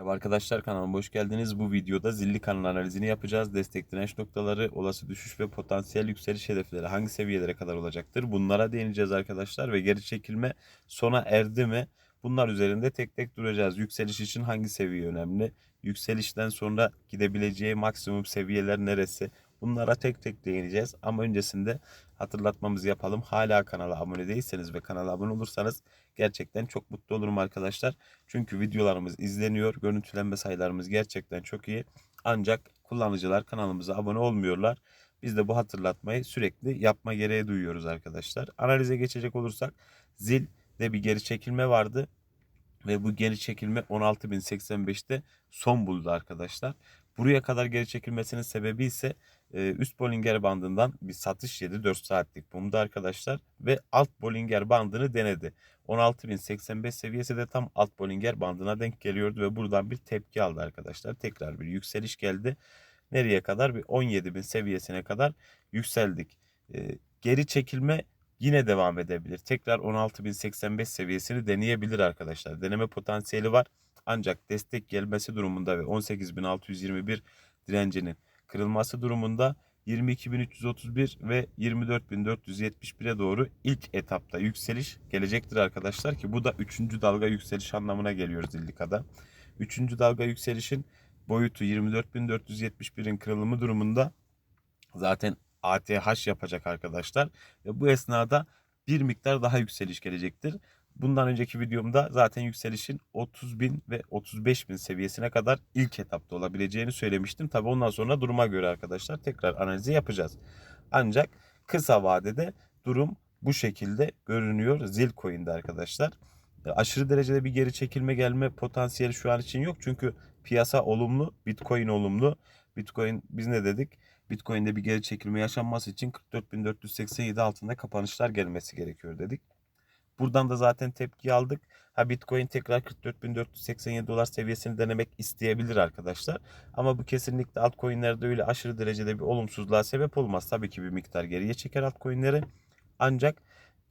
Merhaba arkadaşlar kanalıma hoş geldiniz. Bu videoda zilli kanal analizini yapacağız. Destek direnç noktaları, olası düşüş ve potansiyel yükseliş hedefleri hangi seviyelere kadar olacaktır? Bunlara değineceğiz arkadaşlar ve geri çekilme sona erdi mi? Bunlar üzerinde tek tek duracağız. Yükseliş için hangi seviye önemli? Yükselişten sonra gidebileceği maksimum seviyeler neresi? Bunlara tek tek değineceğiz ama öncesinde hatırlatmamızı yapalım. Hala kanala abone değilseniz ve kanala abone olursanız gerçekten çok mutlu olurum arkadaşlar. Çünkü videolarımız izleniyor. Görüntülenme sayılarımız gerçekten çok iyi. Ancak kullanıcılar kanalımıza abone olmuyorlar. Biz de bu hatırlatmayı sürekli yapma gereği duyuyoruz arkadaşlar. Analize geçecek olursak zilde bir geri çekilme vardı. Ve bu geri çekilme 16.085'te son buldu arkadaşlar. Buraya kadar geri çekilmesinin sebebi ise e, üst Bollinger bandından bir satış yedi 4 saatlik bumdu arkadaşlar. Ve alt Bollinger bandını denedi. 16.085 seviyesi de tam alt Bollinger bandına denk geliyordu ve buradan bir tepki aldı arkadaşlar. Tekrar bir yükseliş geldi. Nereye kadar? Bir 17.000 seviyesine kadar yükseldik. E, geri çekilme yine devam edebilir. Tekrar 16.085 seviyesini deneyebilir arkadaşlar. Deneme potansiyeli var. Ancak destek gelmesi durumunda ve 18.621 direncinin kırılması durumunda 22.331 ve 24.471'e doğru ilk etapta yükseliş gelecektir arkadaşlar ki bu da 3. dalga yükseliş anlamına geliyor Zillika'da. 3. dalga yükselişin boyutu 24.471'in kırılımı durumunda zaten ATH yapacak arkadaşlar. Ve bu esnada bir miktar daha yükseliş gelecektir. Bundan önceki videomda zaten yükselişin 30 bin ve 35 bin seviyesine kadar ilk etapta olabileceğini söylemiştim. Tabi ondan sonra duruma göre arkadaşlar tekrar analizi yapacağız. Ancak kısa vadede durum bu şekilde görünüyor Zilcoin'de arkadaşlar. E, aşırı derecede bir geri çekilme gelme potansiyeli şu an için yok. Çünkü piyasa olumlu, Bitcoin olumlu. Bitcoin biz ne dedik? Bitcoin'de bir geri çekilme yaşanması için 44.487 altında kapanışlar gelmesi gerekiyor dedik. Buradan da zaten tepki aldık. Ha Bitcoin tekrar 44.487 dolar seviyesini denemek isteyebilir arkadaşlar. Ama bu kesinlikle altcoin'lerde öyle aşırı derecede bir olumsuzluğa sebep olmaz. Tabii ki bir miktar geriye çeker altcoin'leri. Ancak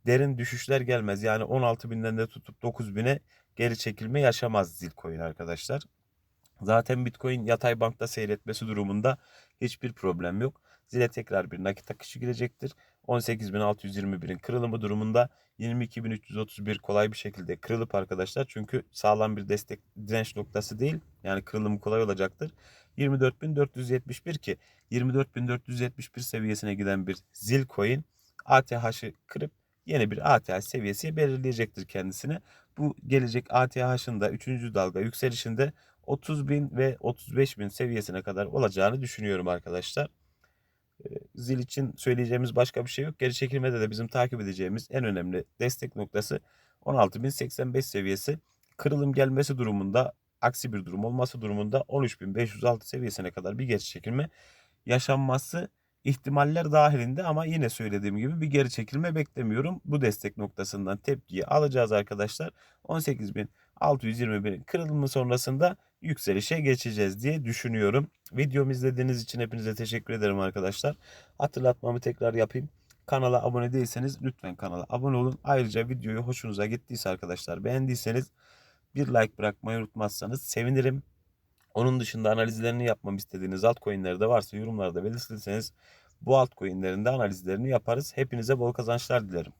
derin düşüşler gelmez. Yani 16.000'den de tutup 9.000'e geri çekilme yaşamaz Zilcoin arkadaşlar. Zaten Bitcoin yatay bankta seyretmesi durumunda hiçbir problem yok. Zile tekrar bir nakit akışı girecektir. 18.621'in kırılımı durumunda 22.331 kolay bir şekilde kırılıp arkadaşlar. Çünkü sağlam bir destek direnç noktası değil. Yani kırılımı kolay olacaktır. 24.471 ki 24.471 seviyesine giden bir zil coin ATH'ı kırıp yeni bir ATH seviyesi belirleyecektir kendisine. Bu gelecek ATH'ın da 3. dalga yükselişinde 30 bin ve 35 bin seviyesine kadar olacağını düşünüyorum arkadaşlar. Ee, zil için söyleyeceğimiz başka bir şey yok. Geri çekilmede de bizim takip edeceğimiz en önemli destek noktası 16.085 seviyesi. Kırılım gelmesi durumunda aksi bir durum olması durumunda 13.506 seviyesine kadar bir geri çekilme yaşanması ihtimaller dahilinde ama yine söylediğim gibi bir geri çekilme beklemiyorum. Bu destek noktasından tepkiyi alacağız arkadaşlar. 18.621'in kırılımı sonrasında yükselişe geçeceğiz diye düşünüyorum. Videomu izlediğiniz için hepinize teşekkür ederim arkadaşlar. Hatırlatmamı tekrar yapayım. Kanala abone değilseniz lütfen kanala abone olun. Ayrıca videoyu hoşunuza gittiyse arkadaşlar beğendiyseniz bir like bırakmayı unutmazsanız sevinirim. Onun dışında analizlerini yapmam istediğiniz altcoin'ler de varsa yorumlarda belirtirseniz bu altcoin'lerin de analizlerini yaparız. Hepinize bol kazançlar dilerim.